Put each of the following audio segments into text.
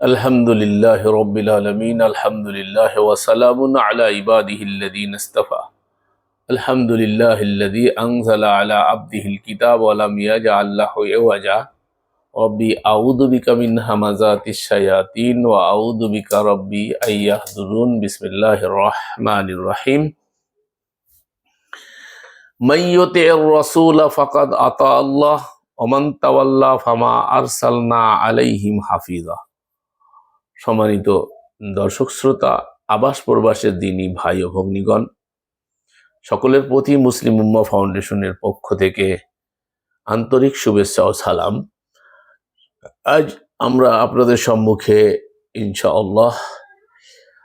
আলহামদুলিল্লাহ রবিল আলমিন, আলহামদুলিল্লাহ ওয়াসালামুন আলা ইবাদিহিল্লাদিন ইস্তফা। আলহামদুলিল্লাহ ইল্লাদি আংজালা আলা আব্দিহিল কিতাব আলাম ইয়াজা আল্লাহ ওয়াজা রব্বি আউদুবিকা মিন হামাজাতি শায়াতিন ওয়া আউদুবিকা রব্বি আইয়াহদুরুন বিসমিল্লাহ রহমান রহিম। মাইয়তে রসুল ফাকাদ আতা আল্লাহ ওমান তাওয়াল্লা ফামা আরসালনা আলাইহিম হাফিজা সম্মানিত দর্শক শ্রোতা, আবাস প্রবাসের দিনই ভাই ও ভগ্নীগণ, সকলের প্রতি মুসলিম উম্মা ফাউন্ডেশনের পক্ষ থেকে আন্তরিক শুভেচ্ছা ও সালাম। আজ আমরা আপনাদের সম্মুখে ইনশাআল্লাহ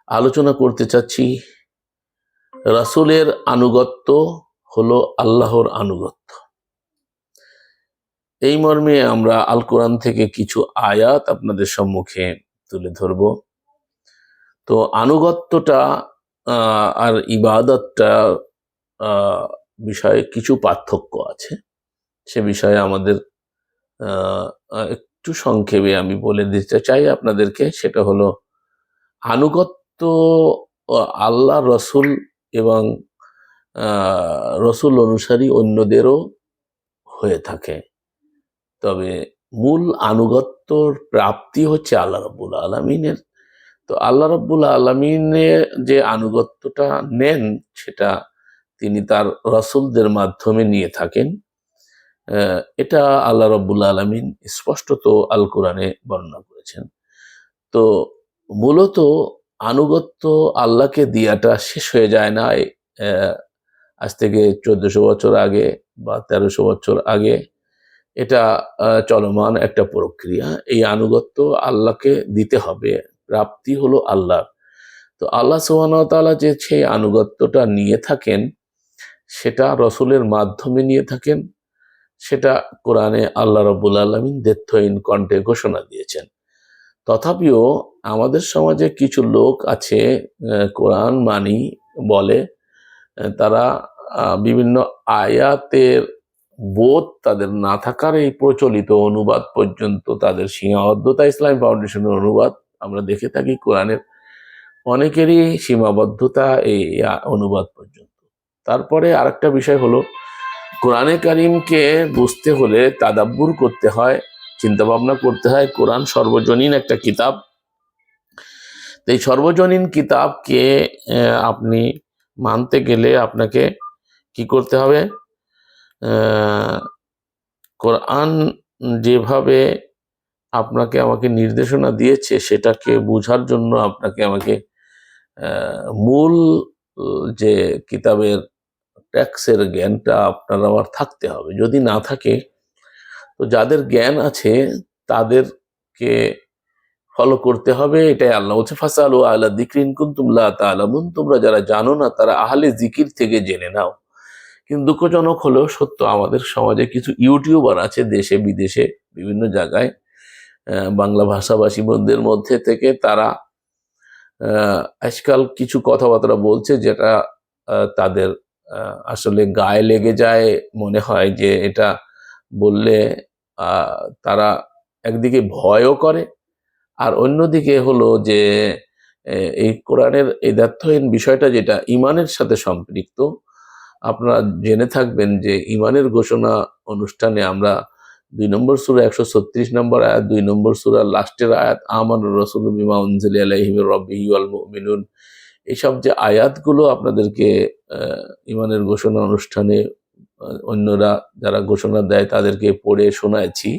আলোচনা করতে চাচ্ছি, রাসূলের আনুগত্য হলো আল্লাহর আনুগত্য। এই মর্মে আমরা আল কোরআন থেকে কিছু আয়াত আপনাদের সম্মুখে তুলে ধরব। তো আনুগত্যটা আর ইবাদতটা বিষয়ে কিছু পার্থক্য আছে। সে বিষয়ে আমাদের একটু সংক্ষেপে আমি বলে দিতে চাই আপনাদেরকে। সেটা হলো, আনুগত্য আল্লাহ, রসুল এবং রসুল অনুসারী অন্যদেরও হয়ে থাকে। তবে মূল আনুগত্যর প্রাপ্তি হচ্ছে আল্লাহ রব্বুল আলমিনের। তো আল্লাহ রব্বুল আলমিনের যে আনুগত্যটা নেন, সেটা তিনি তার রসুলদের মাধ্যমে নিয়ে থাকেন। এটা আল্লাহ রব্বুল আলমিন স্পষ্টত আল কোরআনে বর্ণনা করেছেন। তো মূলত আনুগত্য আল্লাহকে দিয়াটা শেষ হয়ে যায় না। আজ থেকে চোদ্দশো বছর আগে বা তেরোশো বছর আগে এটা চলমান একটা প্রক্রিয়া। এই আনুগত্য আল্লাহকে দিতে হবে। প্রাপ্তি হলো আল্লাহ তো আল্লাহ সুবাহতালা যে সেই আনুগত্যটা নিয়ে থাকেন, সেটা রসুলের মাধ্যমে নিয়ে থাকেন, সেটা কোরআনে আল্লাহ রবুল আলমিন দেথইন কণ্ঠে ঘোষণা দিয়েছেন। তথাপিও আমাদের সমাজে কিছু লোক আছে কোরআন মানি বলে, তারা বিভিন্ন আয়াতের বোধ তাদের না থাকার এই প্রচলিত অনুবাদ পর্যন্ত তাদের সীমাবদ্ধতা, ইসলাম ফাউন্ডেশনের অনুবাদ আমরা দেখে থাকি কোরআনের অনেকেরই সীমাবদ্ধতা এই অনুবাদ পর্যন্ত। তারপরে আরেকটা বিষয় হলো, কোরআনে কারিমকে বুঝতে হলে তাদাব্বুর করতে হয় চিন্তা ভাবনা করতে হয়, কোরআন সর্বজনীন একটা কিতাব। এই সর্বজনীন কিতাবকে আপনি মানতে গেলে আপনাকে কি করতে হবে? কোরআন যেভাবে আপনাকে আমাকে নির্দেশনা দিয়েছে, সেটাকে বোঝার জন্য আপনাকে আমাকে মূল, যে কিতাবের ট্যাক্সের জ্ঞানটা আপনার আমার থাকতে হবে। যদি না থাকে, তো যাদের জ্ঞান আছে, তাদেরকে ফলো করতে হবে। এটাই আল্লাহ বলছে, ফাসালু আলা দিকরিন কুন্তুম লা তালামুন তোমরা যারা জানো না, তারা আহলে জিকির থেকে জেনে নাও। কিন্তু দুঃখজনক হলেও সত্য, আমাদের সমাজে কিছু ইউটিউবার আছে দেশে, বিদেশে, বিভিন্ন জায়গায় বাংলা ভাষাভাষী বোনদের মধ্যে থেকে তারা আজকাল কিছু কথাবার্তা বলছে যেটা তাদের আসলে গায়ে লেগে যায়, মনে হয় যে এটা বললে তারা একদিকে ভয়ও করে আর অন্যদিকে হলো যে এই কোরআনের এই দায়িত্বহীন বিষয়টা যেটা ইমানের সাথে সম্পৃক্ত আপনারা জেনে থাকবেন যে ইমানের ঘোষণা অনুষ্ঠানে আমরা দুই নম্বর সুরা একশো ছত্রিশ নম্বর আয়াত, দুই নম্বর সুরা লাস্টের আয়াত, আমান রসুল বিমা উনজিল আলাইহিম রব্বিহি মুমিনুন। এইসব যে আয়াতগুলো আপনাদেরকে ইমানের ঘোষণা অনুষ্ঠানে অন্যরা যারা ঘোষণা দেয় তাদেরকে পড়ে শোনাচ্ছি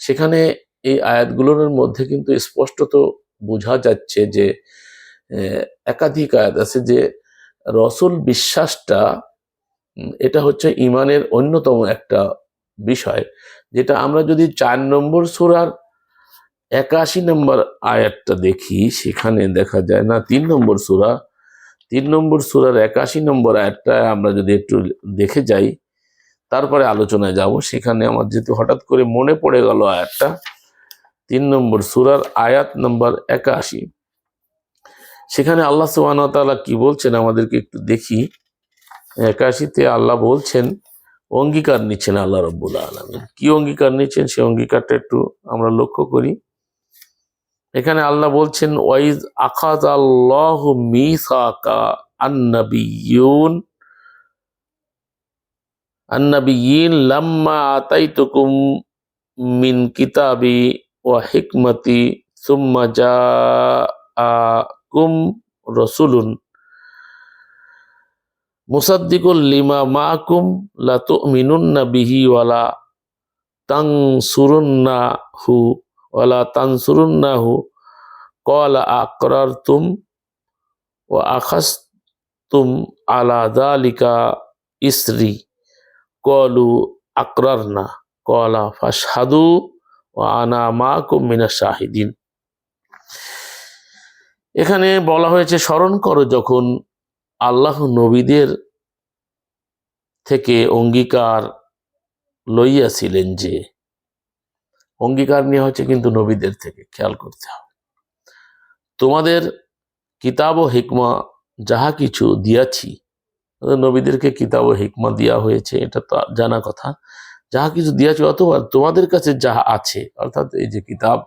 সেখানে এই আয়াতগুলোর মধ্যে কিন্তু স্পষ্টত বোঝা যাচ্ছে যে একাধিক আয়াত আছে যে, রসুল বিশ্বাসটা এটা হচ্ছে ইমানের অন্যতম একটা বিষয়, যেটা আমরা যদি চার নম্বর সুরার একাশি নম্বর আয়াতটা দেখি, সেখানে দেখা যায় না, তিন নম্বর সুরা, তিন নম্বর সুরার একাশি নম্বর আয়াতটা আমরা যদি একটু দেখে যাই, তারপরে আলোচনায় যাব, সেখানে আমার যেহেতু হঠাৎ করে মনে পড়ে গেল আয়াতটা, তিন নম্বর সুরার আয়াত নম্বর একাশি। সেখানে আল্লাহ সুবহানাহু তাআলা কি বলছেন আমাদেরকে একটু দেখি। একাশিতে আল্লাহ বলছেন, অঙ্গীকার নিচ্ছেন আল্লাহ রব্বুল আলমিন। কি অঙ্গীকার নিচ্ছেন? সেই অঙ্গীকারটা একটু আমরা লক্ষ্য করি। এখানে আল্লাহ বলছেন, ওয়াইজ আখাজ আল্লাহ মিসাকা আন্নাবিয়ুন আন্নাবিয়িন লাম্মা আতাইতুকুম মিন কিতাবি ওয়া হিকমতি, সুম্মা জাআকুম রাসূলুন। মুসাদ্দিকুল লিমা মাকুম লা তুমিনুন্না বিহি ওয়ালা তানসুরুন্নাহু ওয়ালা তানসুরুন্নাহু। ক্বালা আকরারতুম ওয়া আখাযতুম আলা যালিকা ইসরি। ক্বালু আকরারনা। ক্বালা ফাশহাদু ওয়া আনা মাকুম মিনাশ শাহিদিন। এখানে বলা হয়েছে, স্মরণ করো যখন আল্লাহ নবীদের থেকে অঙ্গীকার লইয়াছিলেন যে, অঙ্গীকার নিয়ে হচ্ছে কিন্তু নবীদের থেকে, খেয়াল করতে হবে। তোমাদের কিতাব ও হিকমা যাহা কিছু দিয়াছি নবীদেরকে কিতাব ও হিকমা দেওয়া হয়েছে, এটা তো জানা কথা। যাহা কিছু দিয়াছি অথবা তোমাদের কাছে যাহা আছে, অর্থাৎ এই যে কিতাব,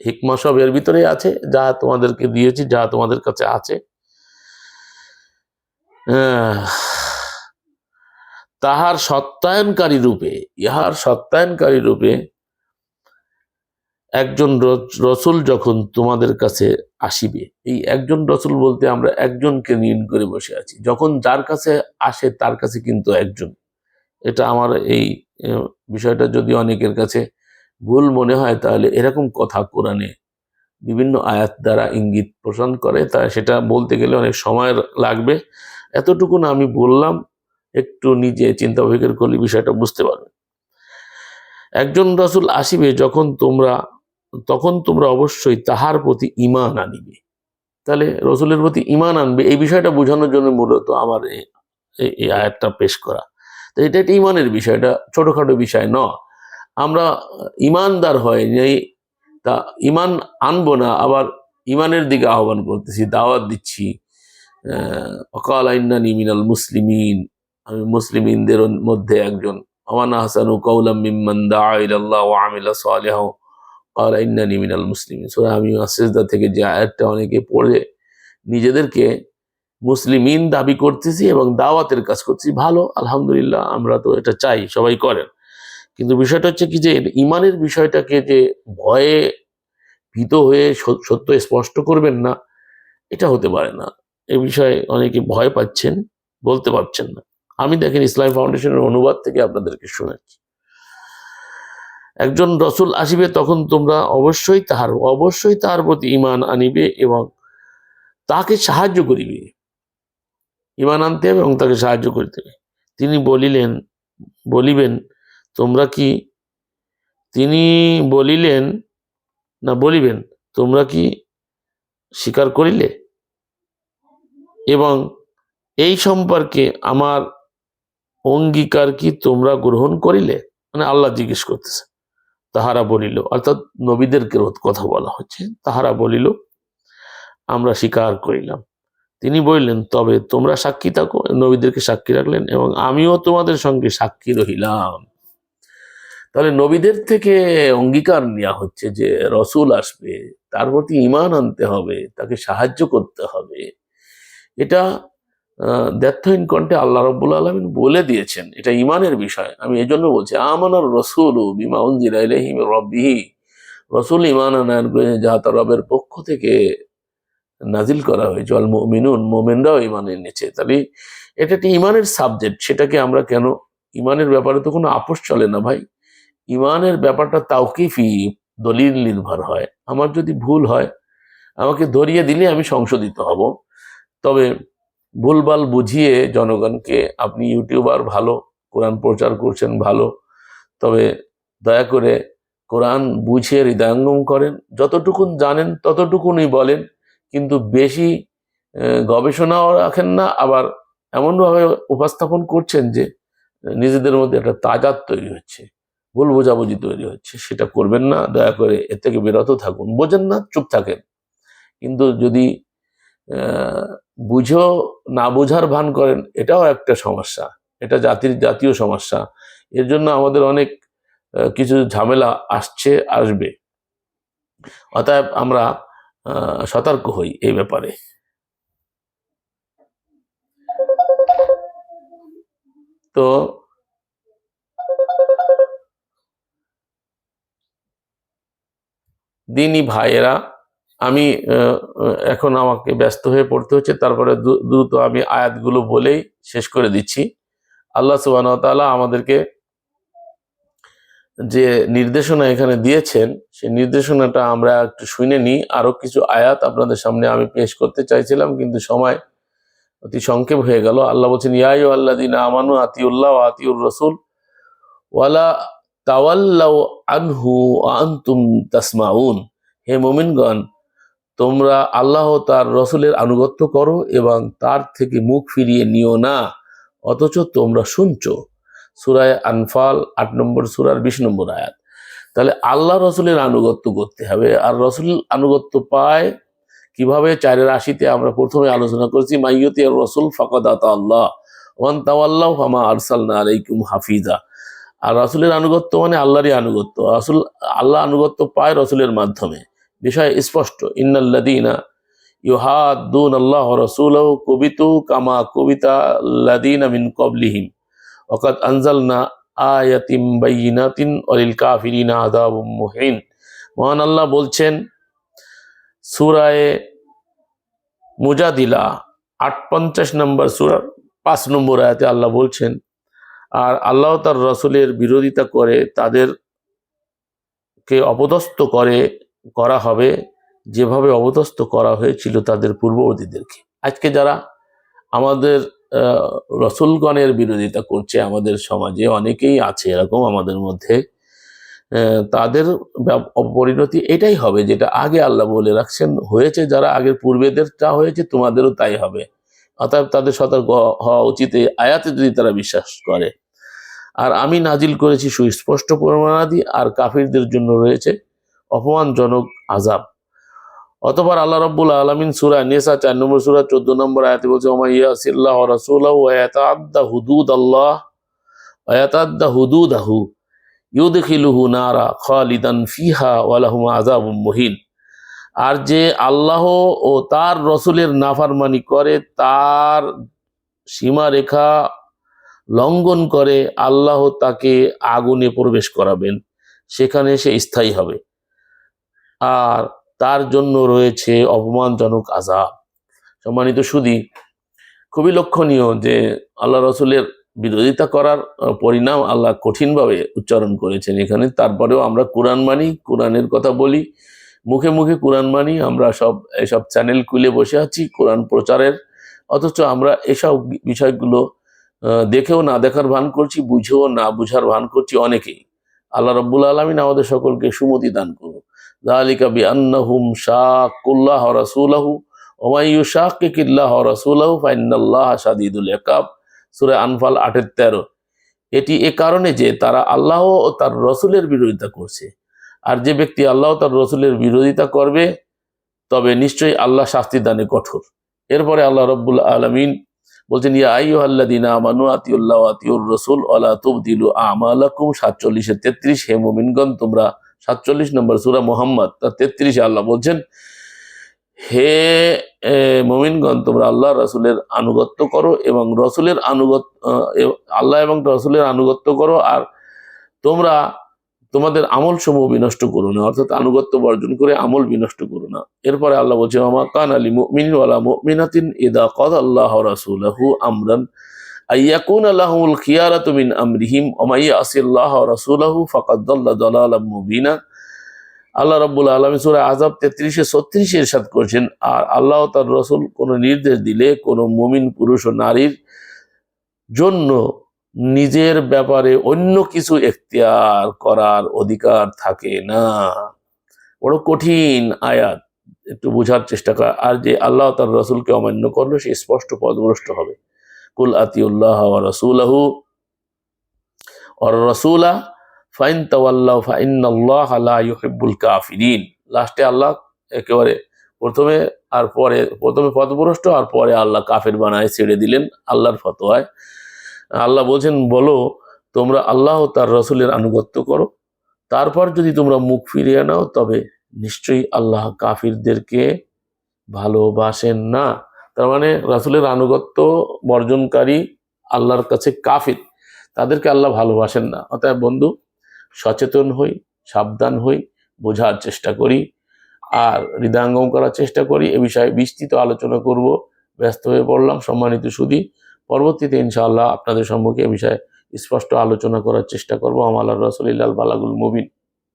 হিকমা সব এর ভিতরে আছে, যাহা তোমাদেরকে দিয়েছি, যাহা তোমাদের কাছে আছে তাহার সত্যায়নকারী রূপে, ইহার সত্যায়নকারী রূপে একজন রসুল যখন তোমাদের কাছে আসিবে, এই একজন রসুল বলতে আমরা একজনকে নিয়ন করে বসে আছি। যখন যার কাছে আসে, তার কাছে কিন্তু একজন। এটা আমার এই বিষয়টা যদি অনেকের কাছে ভুল মনে হয়, তাহলে এরকম কথা কোরআনে বিভিন্ন আয়াত দ্বারা ইঙ্গিত পোষণ করে। তা সেটা বলতে গেলে অনেক সময় লাগবে। এতটুকু না আমি বললাম, একটু নিজে চিন্তা অভিজ্ঞান করলে বিষয়টা বুঝতে পারবে। একজন রসুল আসিবে যখন তোমরা, তখন তোমরা অবশ্যই তাহার প্রতি ইমান আনিবে। তাহলে রসুলের প্রতি ইমান আনবে, এই বিষয়টা বোঝানোর জন্য মূলত আমার এই- আয়াতটা পেশ করা। তো এটা একটা ইমানের বিষয়, এটা ছোটখাটো বিষয় ন আমরা ইমানদার হয় তা ইমান আনব না, আবার ইমানের দিকে আহ্বান করতেছি, দাওয়াত দিচ্ছি। অকাল আইনানি মিনাল মুসলিমিন। আমি মুসলিমিনদের মধ্যে একজন। আমানা হাসান ও মিম্মান দা ইলাল্লাহ ওয়া আমিলা কাল ইন্নানি মিনাল মুসলিমিন। সূরা আমি আসেজদা থেকে যে আয়াতটা অনেকে পড়ে, নিজেদেরকে মুসলিমিন দাবি করতেছি এবং দাওয়াতের কাজ করছি। ভালো, আলহামদুলিল্লাহ, আমরা তো এটা চাই, সবাই করেন। কিন্তু বিষয়টা হচ্ছে কি যে, ইমানের বিষয়টাকে যে ভয়ে ভীত হয়ে সত্য স্পষ্ট করবেন না, এটা হতে পারে না। এ বিষয়ে অনেকে ভয় পাচ্ছেন, বলতে পারছেন না। আমি দেখেন ইসলাম ফাউন্ডেশনের অনুবাদ থেকে আপনাদেরকে শোনাচ্ছি। একজন রসুল আসিবে তখন তোমরা অবশ্যই তাহার অবশ্যই তাহার প্রতি ইমান আনিবে এবং তাকে সাহায্য করিবে। ইমান আনতে হবে এবং তাকে সাহায্য করিতে হবে। তিনি বলিলেন, বলিবেন, তোমরা কি তিনি বলিলেন, না, বলিবেন, তোমরা কি স্বীকার করিলে? এবং এই সম্পর্কে আমার অঙ্গীকার কি তোমরা গ্রহণ করিলে? মানে আল্লাহ জিজ্ঞেস করতেছে। তাহারা বলিল, অর্থাৎ নবীদেরকে রোধ কথা বলা হচ্ছে। তাহারা বলিল, আমরা স্বীকার করিলাম। তিনি বললেন, তবে তোমরা সাক্ষী থাকো। নবীদেরকে সাক্ষী রাখলেন এবং আমিও তোমাদের সঙ্গে সাক্ষী রহিলাম। তাহলে নবীদের থেকে অঙ্গীকার নেওয়া হচ্ছে যে, রসুল আসবে, তার প্রতি ইমান আনতে হবে, তাকে সাহায্য করতে হবে। এটা আহ, দ্ব্যর্থহীন কণ্ঠে আল্লাহ রব্বুল আলমিন বলে দিয়েছেন। এটা ইমানের বিষয়। আমি এই জন্য বলছি আমানার রসুল বিমা উনজিলা ইলাইহি মির রব্বিহি। রসুল ইমান আনায়ন করে যা তার রবের পক্ষ থেকে নাজিল করা হয়েছে। অল মুমিনুন মোমেনরাও ইমান এনেছে তাহলে এটা একটি ইমানের সাবজেক্ট সেটাকে আমরা কেন ইমানের ব্যাপারে তো কোনো আপোষ চলে না ভাই। ইমানের ব্যাপারটা তাওকিফি দলিল নির্ভর হয়। আমার যদি ভুল হয় আমাকে ধরিয়ে দিলে আমি সংশোধিত হব। তবে ভুলভাল বুঝিয়ে জনগণকে আপনি ইউটিউবার ভালো, কোরআন প্রচার করছেন ভালো, তবে দয়া করে কোরআন বুঝিয়ে হৃদয়ঙ্গম করেন। যতটুকুন জানেন ততটুকুনই বলেন, কিন্তু বেশি গবেষণাও রাখেন না, আবার এমনভাবে উপস্থাপন করছেন যে, নিজেদের মধ্যে একটা তাজাত তৈরি হচ্ছে, ভুল বোঝাবুঝি তৈরি হচ্ছে, সেটা করবেন না। দয়া করে এর থেকে বিরত থাকুন। বোঝেন না, চুপ থাকেন। কিন্তু যদি বুঝো, না বোঝার ভান করেন, এটাও একটা সমস্যা। এটা জাতির জাতীয় সমস্যা। এর জন্য আমাদের অনেক কিছু ঝামেলা আসছে, আসবে। অতএব আমরা সতর্ক হই এই ব্যাপারে। তো দিনই ভাইয়েরা আমি এখন আমাকে ব্যস্ত হয়ে পড়তে হচ্ছে, তারপরে দ্রু- দ্রুত আমি আয়াতগুলো বলেই শেষ করে দিচ্ছি। আল্লাহ সুবাহ তাআলা আমাদেরকে যে নির্দেশনা এখানে দিয়েছেন, সেই নির্দেশনাটা আমরা একটু শুনে নিই। আরও কিছু আয়াত আপনাদের সামনে আমি পেশ করতে চাইছিলাম, কিন্তু সময় অতি সংক্ষেপ হয়ে গেল। আল্লাহ বলছেন ইয়াই আল্লাহ দিন আমানু আতিউল্লাহ আতিউর রসুল, ওয়ালা তাওয়াল্লাউ আনহু আনতুম তাসমাউন। হে মুমিনগণ তোমরা আল্লাহ তার রসুলের আনুগত্য করো এবং তার থেকে মুখ ফিরিয়ে নিও না, অথচ তোমরা শুনছো। সুরায় আনফাল, আট নম্বর সুরার বিশ নম্বর আয়াত। তাহলে আল্লাহ রসুলের আনুগত্য করতে হবে, আর রসুল আনুগত্য পায় কীভাবে? চারের আশিতে আমরা প্রথমে আলোচনা করেছি মাইয়তি আর রসুল ফাকাদাত আল্লাহ, ওয়ান তাওয়াল্লাহ ফামা আরসালনা আলাইকুম হাফিজা। আর রসুলের আনুগত্য মানে আল্লাহরই আনুগত্য। রসুল, আল্লাহ আনুগত্য পায় রসুলের মাধ্যমে। বিষয় স্পষ্ট। ইন্নাল্লাদিনা ইউহাদুন আল্লাহ রসুলহ কবিতু কামা কবিতা লাদিনা মিন কবলিহিম ওকাদ আনজালনা আয়াতিম বাইনাতিন অলিল কাফিরিনা আদাবুম মুহিন। মহান আল্লাহ বলছেন, সুরায়ে মুজাদিলা আট পঞ্চাশ নম্বর সুরার পাঁচ নম্বর আয়াতে আল্লাহ বলছেন, আর আল্লাহ তার রসুলের বিরোধিতা করে তাদেরকে অপদস্থ করে করা হবে, যেভাবে অপদস্থ করা হয়েছিল তাদের পূর্ববর্তীদেরকে। আজকে যারা আমাদের রসুলগণের বিরোধিতা করছে আমাদের সমাজে, অনেকেই আছে এরকম আমাদের মধ্যে তাদের পরিণতি এটাই হবে যেটা আগে আল্লাহ বলে রাখছেন, হয়েছে যারা আগের পূর্বেদের পূর্বেদেরটা হয়েছে, তোমাদেরও তাই হবে। অতএব তাদের সতর্ক হওয়া উচিত এই আয়াতে যদি তারা বিশ্বাস করে। আর আমি নাজিল করেছি সুস্পষ্ট প্রমাণাদি, আর কাফিরদের জন্য রয়েছে। অপমানজনক আজাব অতবার আল্লাহ রব্বুল আলমিন সুরা নেসা চার নম্বর, সুরা চোদ্দ নম্বর আয়াতে বলছে ওমাইয়াসিল্লাহ রসুল্লাহ ওয়াতাদ্দা হুদুদ আল্লাহ ওয়াতাদ্দা হুদুদ আহু ইউদখিলুহু নারা খালিদান ফিহা ওয়ালাহুম আযাবুম মুহিন। আর যে আল্লাহ ও তার রসুলের নাফারমানি করে, তার সীমারেখা লঙ্ঘন করে, আল্লাহ তাকে আগুনে প্রবেশ করাবেন। সেখানে সে স্থায়ী হবে। আর তার জন্য রয়েছে অপমানজনক আজাব সম্মানিত সুদী, খুবই লক্ষণীয় যে আল্লাহ রসুলের বিরোধিতা করার পরিণাম আল্লাহ কঠিনভাবে উচ্চারণ করেছেন এখানে। তারপরেও আমরা কোরআন মানি, কোরআনের কথা বলি, মুখে মুখে কোরআন মানি, আমরা সব, এসব চ্যানেল খুলে বসে আছি কোরআন প্রচারের। অথচ আমরা এসব বিষয়গুলো দেখেও না দেখার ভান করছি, বুঝেও না বুঝার ভান করছি অনেকেই। আল্লাহ রব্বুল আলমিন আমাদের সকলকে সুমতি দান করুন ইউশাকিকিল্লাহ রাসূলাহু ফাইনাল্লাহ শাদীদুল ইকাব সূরা আনফাল 8 13 এটি এ কারণে যে তারা আল্লাহ ও তার রসুলের বিরোধিতা করছে। আর যে ব্যক্তি আল্লাহ তার রসুলের বিরোধিতা করবে, তবে নিশ্চয়ই আল্লাহ শাস্তি দানে কঠোর। এরপরে আল্লাহ রব্বুল আলমিন বলছেন, ইয়া আইয়ুহাল্লাযীনা আমানু আতিউল্লাহ আতিউর রাসূল ওয়ালা তুবদিলু আমালাকুম। 47 এর 33 হে তোমরা 47 নম্বর সূরা মুহাম্মদ তার 33 এ আল্লাহ বলছেন হে এ, তোমরা আল্লাহ রাসূলের আনুগত্য করো এবং রসুলের আনুগত্য আল্লাহ এবং রসুলের আনুগত্য করো আর তোমরা তোমাদের আমল সমূহ বিনষ্ট করো না অর্থাৎ আনুগত্য বর্জন করে আমল বিনষ্ট করো না। এরপরে আল্লাহ বলছে আমা কান আলী মুমিন ওয়ালা মুমিনাতিন ইদা কদ আল্লাহ রাসূলাহু আমরান আইয়াকুন আল্লাহুল খিয়ারাতু আমরিহিম ওয়া মাই ইয়াসিল্লাহ রাসূলাহু ফাকাদ মুবিনা। আল্লাহ রাব্বুল আলামিন সূরা আযাব 33 এ 36 এ আর আল্লাহ তার রাসূল কোনো নির্দেশ দিলে কোনো মুমিন পুরুষ ও নারীর জন্য নিজের ব্যাপারে অন্য কিছু এখতিয়ার করার অধিকার থাকে না। বড় কঠিন আয়াত, একটু বোঝার চেষ্টা করা। আর যে আল্লাহ তার রসুলকে অমান্য করল, সে স্পষ্ট পদভ্রষ্ট হবে। কুল আতিউল্লাহ রাসূলাহু। ওর রসুলা, ফাইন ফাইনাল্লাহ লা ইউহিব্বুল কাফিরিন। লাস্টে আল্লাহ একেবারে প্রথমে আর পরে, প্রথমে পথভ্রষ্ট আর পরে আল্লাহ কাফের বানায় ছেড়ে দিলেন আল্লাহর ফতোয়ায়। আল্লাহ বলছেন, বলো, তোমরা আল্লাহ তার রসুলের আনুগত্য করো। তারপর যদি তোমরা মুখ ফিরিয়ে নাও, তবে নিশ্চয়ই আল্লাহ কাফিরদেরকে ভালোবাসেন না। তার মানে রাসুলের আনুগত্য বর্জনকারী আল্লাহর কাছে কাফির। তাদেরকে আল্লাহ ভালোবাসেন না। অতএব বন্ধু, সচেতন হই, সাবধান হই, বোঝার চেষ্টা করি আর হৃদয়ঙ্গম করার চেষ্টা করি। এ বিষয়ে বিস্তৃত আলোচনা করব। ব্যস্ত হয়ে পড়লাম, সম্মানিত সুদী পরবর্তীতে ইনশাআল্লাহ আপনাদের সম্মুখে এ বিষয়ে স্পষ্ট আলোচনা করার চেষ্টা করব। আমার রসুলিল্লাহ বালাগুল মুবিন।